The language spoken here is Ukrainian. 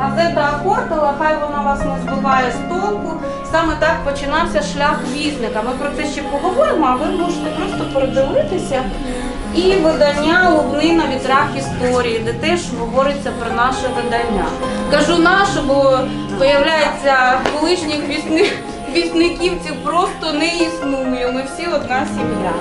газета Апортала, хай вона вас не збиває з толку. Саме так починався шлях візника. Ми про це ще поговоримо, а ви можете просто передивитися. І видання Лубнина вітрах історії, де теж говориться про наше видання. Кажу наше, бо виявляється, колишніх вісни- вісниківців просто не існує. Ми всі одна сім'я.